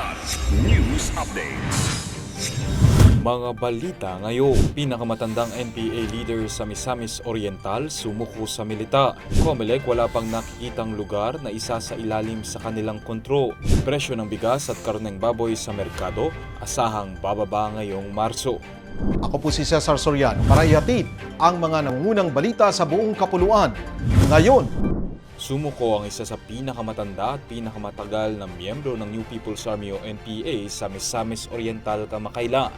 Kilat News Updates. Mga balita ngayon, pinakamatandang NPA leader sa Misamis Oriental sumuko sa milita. Comelec wala pang nakikitang lugar na isa sa ilalim sa kanilang kontro. Presyo ng bigas at karneng baboy sa merkado, asahang bababa ngayong Marso. Ako po si Cesar Soriano para ihatid ang mga nangungunang balita sa buong kapuluan. Ngayon, Sumuko ang isa sa pinakamatanda at pinakamatagal na miyembro ng New People's Army o NPA sa Misamis Oriental, Kamakayla.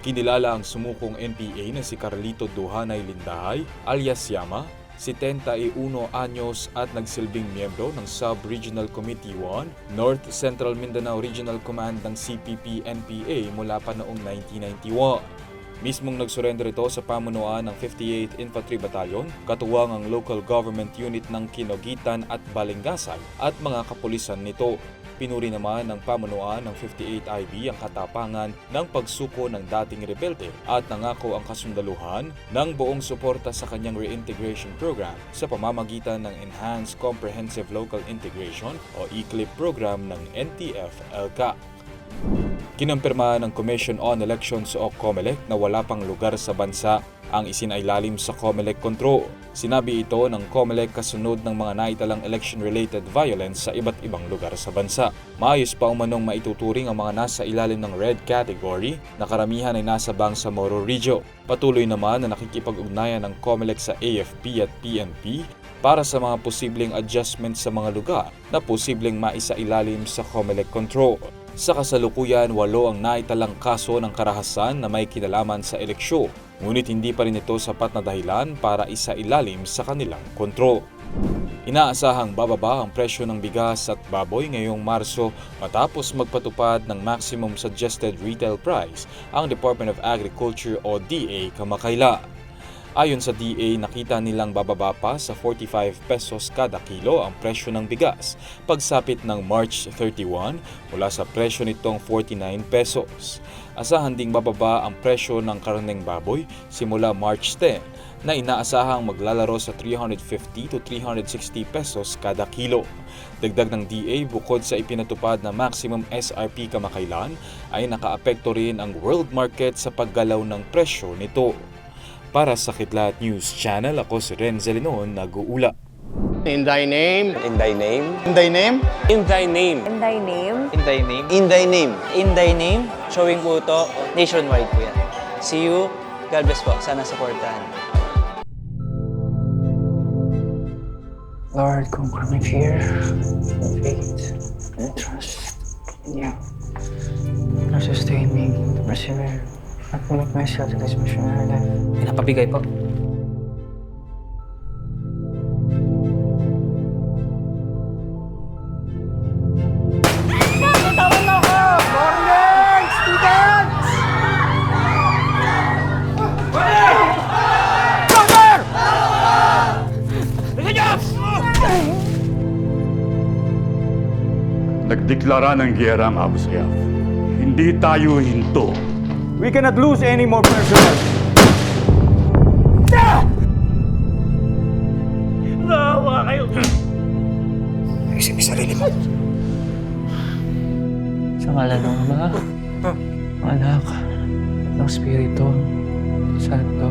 Kinilala ang sumukong NPA na si Carlito Duhanay Lindahay alias Yama, 71 anyos at nagsilbing miyembro ng Sub-Regional Committee 1, North Central Mindanao Regional Command ng CPP-NPA mula pa noong 1991. Mismong nagsurrender ito sa pamunuan ng 58th Infantry Battalion, katuwang ang local government unit ng Kinogitan at Balingasan at mga kapulisan nito. Pinuri naman ng pamunuan ng 58 IB ang katapangan ng pagsuko ng dating rebelde at nangako ang kasundaluhan ng buong suporta sa kanyang reintegration program sa pamamagitan ng Enhanced Comprehensive Local Integration o ECLIP program ng NTF-ELCA. Kinampirma ng Commission on Elections o COMELEC na wala pang lugar sa bansa ang isinailalim sa COMELEC control. Sinabi ito ng COMELEC kasunod ng mga naitalang election-related violence sa iba't ibang lugar sa bansa. Maayos pa umanong maituturing ang mga nasa ilalim ng red category na karamihan ay nasa Bangsamoro Region. Patuloy naman na nakikipag-ugnayan ng COMELEC sa AFP at PNP para sa mga posibleng adjustments sa mga lugar na posibleng maisailalim sa COMELEC control. Sa kasalukuyan, walo ang naitalang kaso ng karahasan na may kinalaman sa eleksyon, ngunit hindi pa rin ito sapat na dahilan para isailalim sa kanilang kontrol. Inaasahang bababa ang presyo ng bigas at baboy ngayong Marso matapos magpatupad ng maximum suggested retail price ang Department of Agriculture o DA kamakayla. Ayon sa DA, nakita nilang bababa pa sa 45 pesos kada kilo ang presyo ng bigas pagsapit ng March 31 mula sa presyo nitong 49 pesos. Asahan ding bababa ang presyo ng karneng baboy simula March 10 na inaasahang maglalaro sa 350 to 360 pesos kada kilo. Dagdag ng DA bukod sa ipinatupad na maximum SRP kamakailan ay nakaapekto rin ang world market sa paggalaw ng presyo nito. Para sa Kitlat News Channel, ako si Renzo Linon, nag-uula. In thy name. In thy name. In thy name. In thy name. In thy name, In thy name. In thy name. In thy name. Showing po ito nationwide po yan. See you. God bless po. Sana supportahan. Lord, kung kami fear, faith, and trust in you. At commit myself to this missionary life. Pinapabigay po. Nagdeklara ng giyera ang Abu Sayyaf. Hindi tayo hinto. We cannot lose any more personnel. Sa ngalan ng Ama, Anak, ng Espiritu, Santo.